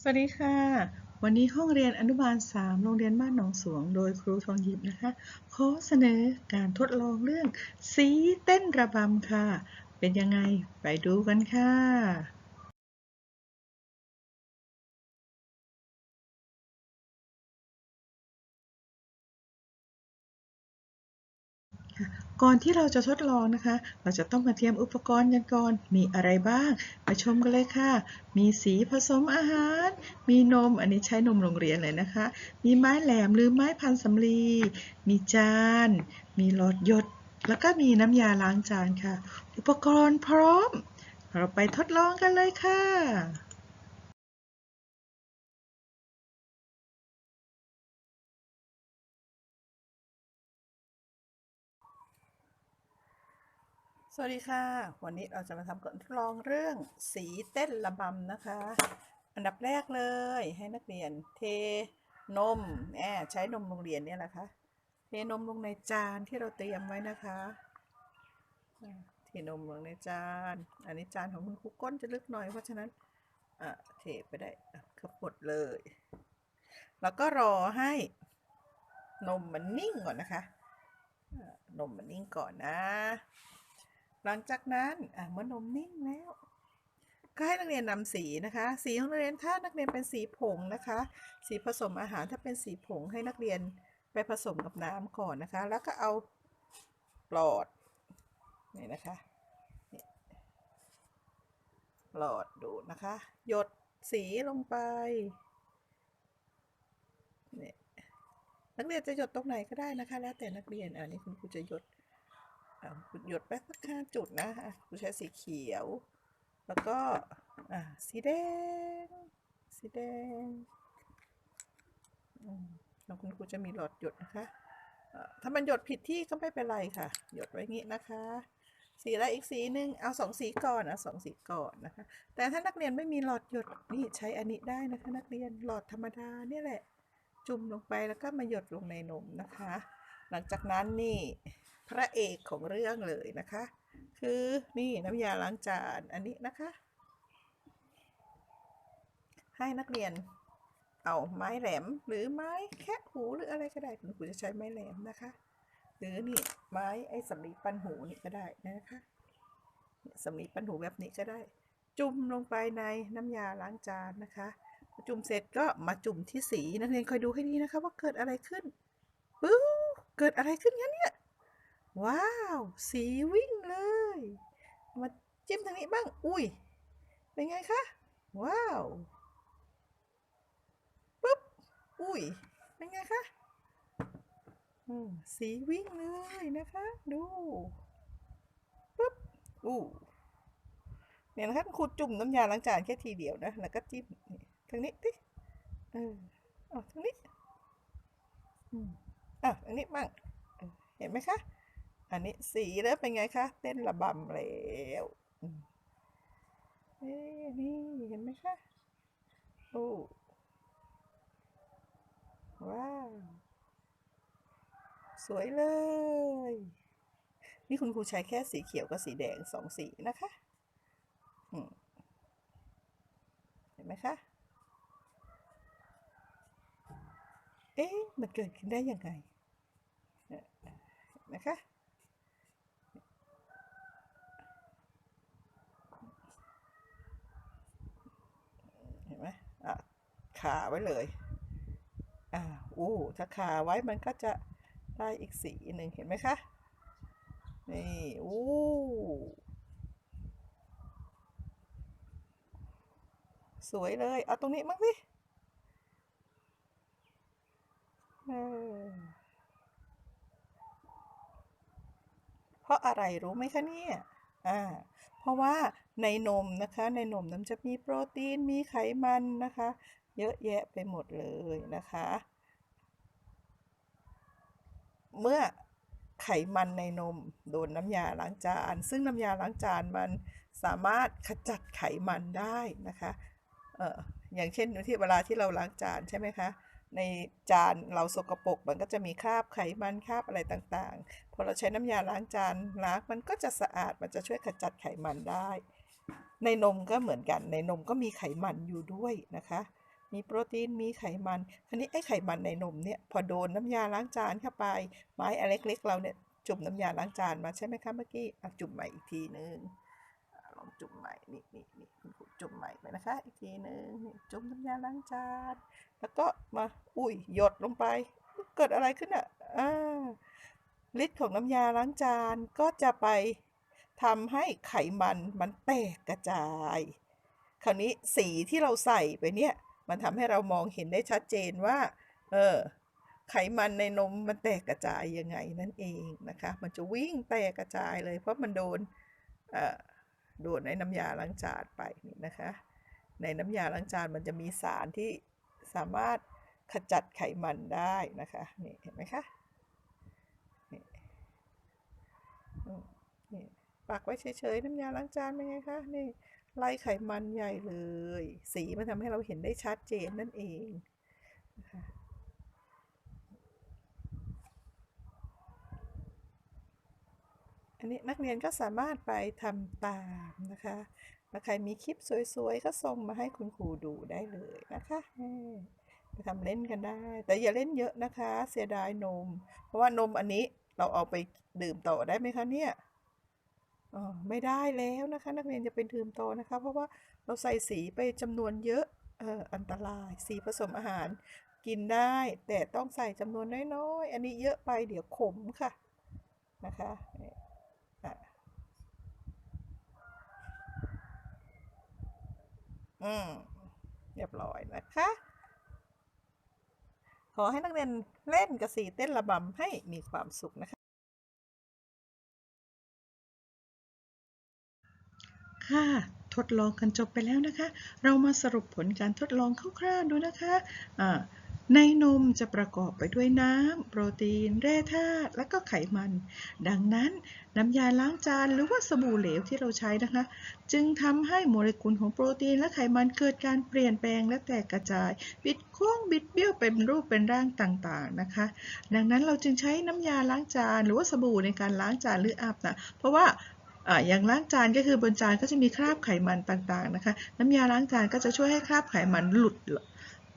สวัสดีค่ะ วันนี้ห้องเรียนอนุบาล 3 โรงเรียนบ้านหนองสวง โดยครูทองหยิบนะคะขอเสนอการทดลองเรื่อง สีเต้นระบำค่ะ เป็นยังไงไปดูกันค่ะ ก่อนที่เราจะทดลองนะคะ เราจะต้องมาเตรียมอุปกรณ์กันก่อน มีอะไรบ้าง มาชมกันเลยค่ะ มีสีผสมอาหาร มีนม อันนี้ใช้นมโรงเรียนเลยนะคะ มีไม้แหลมหรือไม้พันสำลี มีจาน มีหลอดหยด แล้วก็มีน้ำยาล้างจานค่ะ อุปกรณ์พร้อม เราไปทดลองกันเลยค่ะ วัสดีค่ะ วันนี้เราจะมาทำการทดลองเรื่องสีเต้นระบำนะคะ อันดับแรกเลยให้นักเรียนเทนมแหมใช้นมโรงเรียนเนี่ยแหละคะเทนมลงในจานที่เราเตรียมไว้นะคะเทนมลงในจาน อันนี้จานของคุณครูก้นจะลึกหน่อยเพราะฉะนั้นอะเทไปได้อะครับดเลย แล้วก็รอให้นมมันนิ่งก่อนนะคะะนมมันนิ่งก่อนนะ หลังจากนั้นเมื่อนมนิ่งแล้วก็ให้นักเรียนนำสีนะคะ สีของนักเรียนถ้านักเรียนเป็นสีผงนะคะ สีผสมอาหารถ้าเป็นสีผงให้นักเรียนไปผสมกับน้ำก่อนนะคะ แล้วก็เอาหลอดนี่นะคะนี่หลอดดูนะคะ หยดสีลงไปนี่นักเรียนจะหยดตรงไหนก็ได้นะคะ แล้วแต่นักเรียนอันนี้คุณครูจะหยด หยดไปสักห้าจุดนะอะคุณใช้สีเขียว แล้วก็สีแดง สีแดงอืมแล้วคุณครูจะมีหลอดหยดนะคะอะถ้ามันหยดผิดที่ก็ไม่เป็นไรค่ะ หยดไว้งี้นะคะ สีอะไรอีกสีหนึ่งเอาสองสีก่อนเอาสองสีก่อนนะคะ แต่ถ้านักเรียนไม่มีหลอดหยดนี่ใช้อันนี้ได้นะคะ นักเรียนหลอดธรรมดาเนี่ยแหละ จุ่มลงไปแล้วก็มาหยดลงในนมนะคะ หลังจากนั้นนี่ พระเอกของเรื่องเลยนะคะ คือนี่น้ำยาล้างจานอันนี้นะคะ ให้นักเรียนเอาไม้แหลมหรือไม้แคะหูหรืออะไรก็ได้คุณครูจะใช้ไม้แหลมนะคะ หรือนี่ไม้ไอ้สำลีปันหูนี่ก็ได้นะคะสำลีปันหูแบบนี้ก็ได้ จุ่มลงไปในน้ำยาล้างจานนะคะ จุ่มเสร็จก็มาจุ่มที่สีนักเรียนคอยดูให้ดีนะคะ ว่าเกิดอะไรขึ้นปึ๊บเกิดอะไรขึ้นคะเนี่ย ว้าว สีวิ่งเลย มาจิ้มทางนี้บ้าง อุ้ย เป็นไงคะ ว้าวปุ๊บ อุ้ย เป็นไงคะอืมสีวิ่งเลยนะคะ ดูปุ๊บ อู้เนี่ยนะคะคุณครูจุ่มน้ำยาล้างจานแค่ทีเดียวนะ แล้วก็จิ้มทางนี้ดิเออเอทางนี้ อืมอะทางนี้บ้างเห็นไหมคะ อันนี้สีแล้วเป็นไงคะเต้นระบำแล้วเอ้นี่เห็นไหมคะโอ้ว้าว สวยเลย นี่คุณครูใช้แค่สีเขียวกับสีแดงสองสีนะคะเห็นไหมคะ เอ๊ะ มันเกิดขึ้นได้ยังไงนี่ยเห็นไหมคะ เห็นไหมอะ ขาไว้เลยอ่าอู้ถ้าขาไว้มันก็จะได้อีกสีหนึ่งเห็นไหมคะนี่อู้สวยเลย เอาตรงนี้มั้งสิเพราะอะไรรู้ไหมคะเนี่ย อ่า เพราะว่าในนมนะคะ ในนมนั้นจะมีโปรตีน มีไขมันนะคะ เยอะแยะไปหมดเลยนะคะ เมื่อไขมันในนมโดนน้ำยาล้างจาน ซึ่งน้ำยาล้างจานมันสามารถขจัดไขมันได้นะคะเอออย่างเช่นที่เวลาที่เราล้างจานใช่ไหมคะ ในจานเราสกปรกมันก็จะมีคราบไขมันคราบอะไรต่างๆ พอเราใช้น้ำยาล้างจานล้างมันก็จะสะอาดมันจะช่วยขจัดไขมันได้ ในนมก็เหมือนกันในนมก็มีไขมันอยู่ด้วยนะคะ มีโปรตีนมีไขมันคราวนี้ไอ้ไขมันในนมเนี่ยพอโดนน้ำยาล้างจานเข้าไป ไม้อันเล็กๆเราเนี่ยจุ่มน้ำยาล้างจานมาใช่ไหมคะเมื่อกี้จุ่มใหม่อีกทีนึงอะลองจุ่มใหม่นี่นี่นี่คุณครูจุ่มใหม่ไปนะคะ อีกทีนึงจุ่มน้ำยาล้างจานแล้วก็มาอุ้ยหยดลงไป เกิดอะไรขึ้นอะอ่าฤทธิ์ของน้ำยาล้างจานก็จะไปทำให้ไขมันมันแตกกระจาย คราวนี้สีที่เราใส่ไปเนี่ย มันทำให้เรามองเห็นได้ชัดเจนว่า เออ ไขมันในนมมันแตกกระจายยังไงนั่นเองนะคะ มันจะวิ่งแตกกระจายเลย เพราะมันโดนโดนในน้ำยาล้างจานไปนี่นะคะ ในน้ำยาล้างจานมันจะมีสารที่สามารถขจัดไขมันได้นะคะนี่เห็นไหมคะนี่นี่ปักไว้เฉยๆน้ำยาล้างจานเป็นไงคะนี่ ไล่ไขมันใหญ่เลย สีมันทำให้เราเห็นได้ชัดเจนนั่นเองนะคะอันนี้นักเรียนก็สามารถไปทำตามนะคะถ้าใครมีคลิปสวยๆ ก็ส่งมาให้คุณครูดูได้เลยนะคะไปทำเล่นกันได้ แต่อย่าเล่นเยอะนะคะ เสียดายนม เพราะว่านมอันนี้เราเอาไปดื่มต่อได้ไหมคะเนี่ย ไม่ได้แล้วนะคะ นักเรียนจะเป็นดื่มต่อนะคะ เพราะว่าเราใส่สีไปจำนวนเยอะเอออันตรายสีผสมอาหารกินได้ แต่ต้องใส่จำนวนน้อยๆอันนี้เยอะไปเดี๋ยวขมค่ะนะคะอะอืมเรียบร้อยนะคะ ขอให้นักเรียนเล่นกับสีเต้นระบำให้มีความสุขนะคะ ค่ะ ทดลองกันจบไปแล้วนะคะ เรามาสรุปผลการทดลองคร่าวๆดูนะคะอ่าในนมจะประกอบไปด้วยน้ำ โปรตีน แร่ธาตุ และก็ไขมัน ดังนั้นน้ำยาล้างจานหรือว่าสบู่เหลวที่เราใช้นะคะ จึงทำให้โมเลกุลของโปรตีนและไขมันเกิดการเปลี่ยนแปลงและแตกกระจาย บิดโค้งบิดเบี้ยวเป็นรูปเป็นร่างต่างๆนะคะ ดังนั้นเราจึงใช้น้ำยาล้างจานหรือว่าสบู่ในการล้างจานหรืออาบนะเพราะว่า อ่าอย่างล้างจานก็คือบนจานก็จะมีคราบไขมันต่างๆนะคะ น้ำยาล้างจานก็จะช่วยให้คราบไขมันหลุด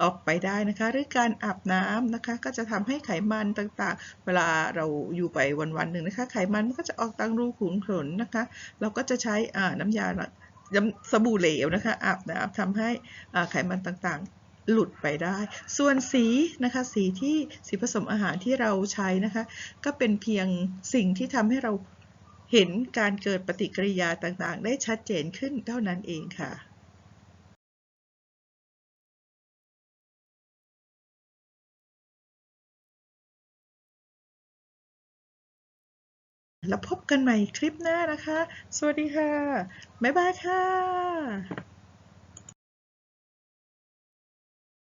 ออกไปได้นะคะ หรือการอาบน้ำนะคะก็จะทำให้ไขมันต่างๆ เวลาเราอยู่ไปวันๆหนึ่งนะคะ ไขมันมันก็จะออกตามรูขุมขนนะคะ เราก็จะใช้อ่าน้ำยาสบู่เหลวนะคะอาบน้ำทำให้ไขมันต่างๆหลุดไปได้ ส่วนสีนะคะ สีที่สีผสมอาหารที่เราใช้นะคะ ก็เป็นเพียงสิ่งที่ทำให้เรา เห็นการเกิดปฏิกิริยาต่างๆ ได้ชัดเจนขึ้นเท่านั้นเองค่ะแล้วพบกันใหม่คลิปหน้านะคะ สวัสดีค่ะ บ๊ายบายค่ะ